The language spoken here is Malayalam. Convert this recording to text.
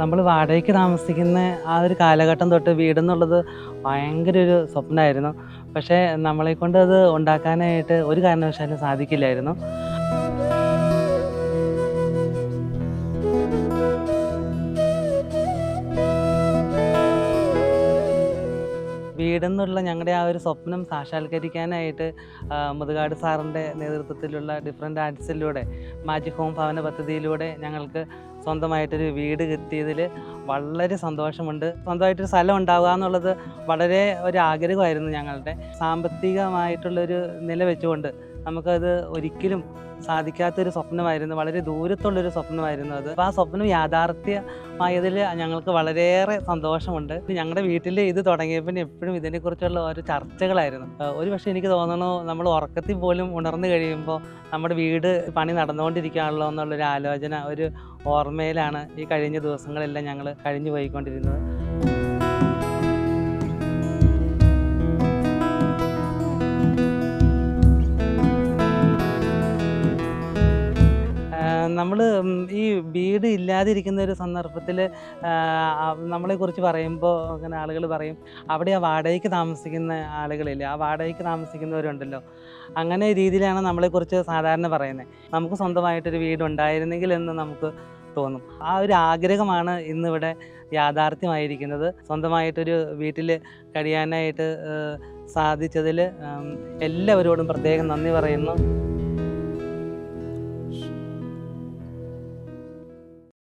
നമ്മൾ വാടകയ്ക്ക് താമസിക്കുന്ന ആ ഒരു കാലഘട്ടം തൊട്ട് വീടെന്നുള്ളത് ഭയങ്കര ഒരു സ്വപ്നമായിരുന്നു. പക്ഷേ നമ്മളെ കൊണ്ട് അത് ഉണ്ടാക്കാനായിട്ട് ഒരു കാരണവശാലും സാധിക്കില്ലായിരുന്നു. വീടെന്നുള്ള ഞങ്ങളുടെ ആ ഒരു സ്വപ്നം സാക്ഷാത്കരിക്കാനായിട്ട് മുതുകാട് സാറിന്റെ നേതൃത്വത്തിലുള്ള ഡിഫറെന്റ് ആർട്സിലൂടെ മാജിക് ഹോം ഭവന പദ്ധതിയിലൂടെ ഞങ്ങൾക്ക് സ്വന്തമായിട്ടൊരു വീട് കിട്ടിയതിൽ വളരെ സന്തോഷമുണ്ട്. സ്വന്തമായിട്ടൊരു സ്ഥലം ഉണ്ടാവുക എന്നുള്ളത് വളരെ ഒരു ആഗ്രഹമായിരുന്നു ഞങ്ങളുടെ. സാമ്പത്തികമായിട്ടുള്ളൊരു നില വെച്ചുകൊണ്ട് നമുക്കത് ഒരിക്കലും സാധിക്കാത്തൊരു സ്വപ്നമായിരുന്നു. വളരെ ദൂരത്തുള്ളൊരു സ്വപ്നമായിരുന്നു അത്. അപ്പോൾ ആ സ്വപ്നം യാഥാർത്ഥ്യമായതിൽ ഞങ്ങൾക്ക് വളരെയേറെ സന്തോഷമുണ്ട്. ഞങ്ങളുടെ വീട്ടിൽ ഇത് തുടങ്ങിയപ്പോൾ എപ്പോഴും ഇതിനെക്കുറിച്ചുള്ള ഓരോ ചർച്ചകളായിരുന്നു. ഒരു പക്ഷേ എനിക്ക് തോന്നണോ നമ്മൾ ഉറക്കത്തിൽ പോലും ഉണർന്നു കഴിയുമ്പോൾ നമ്മുടെ വീട് പണി നടന്നുകൊണ്ടിരിക്കുകയാണല്ലോ എന്നുള്ളൊരു ആലോചന ഒരു ഓർമ്മയിലാണ് ഈ കഴിഞ്ഞ ദിവസങ്ങളെല്ലാം ഞങ്ങൾ കഴിഞ്ഞു പോയിക്കൊണ്ടിരുന്നത്. നമ്മൾ ഈ വീട് ഇല്ലാതിരിക്കുന്ന ഒരു സന്ദർഭത്തിൽ നമ്മളെക്കുറിച്ച് പറയുമ്പോൾ അങ്ങനെ ആളുകൾ പറയും അവിടെ ആ വാടകയ്ക്ക് താമസിക്കുന്ന ആളുകളില്ലേ ആ വാടകയ്ക്ക് താമസിക്കുന്നവരുണ്ടല്ലോ. അങ്ങനെ രീതിയിലാണ് നമ്മളെക്കുറിച്ച് സാധാരണ പറയുന്നത് നമുക്ക് സ്വന്തമായിട്ടൊരു വീടുണ്ടായിരുന്നെങ്കിൽ എന്ന് നമുക്ക് തോന്നും. ആ ഒരു ആഗ്രഹമാണ് ഇന്നിവിടെ യാഥാർത്ഥ്യമായിരിക്കുന്നത്. സ്വന്തമായിട്ടൊരു വീട്ടിൽ കഴിയാനായിട്ട് സാധിച്ചതിൽ എല്ലാവരോടും പ്രത്യേകം നന്ദി പറയുന്നു.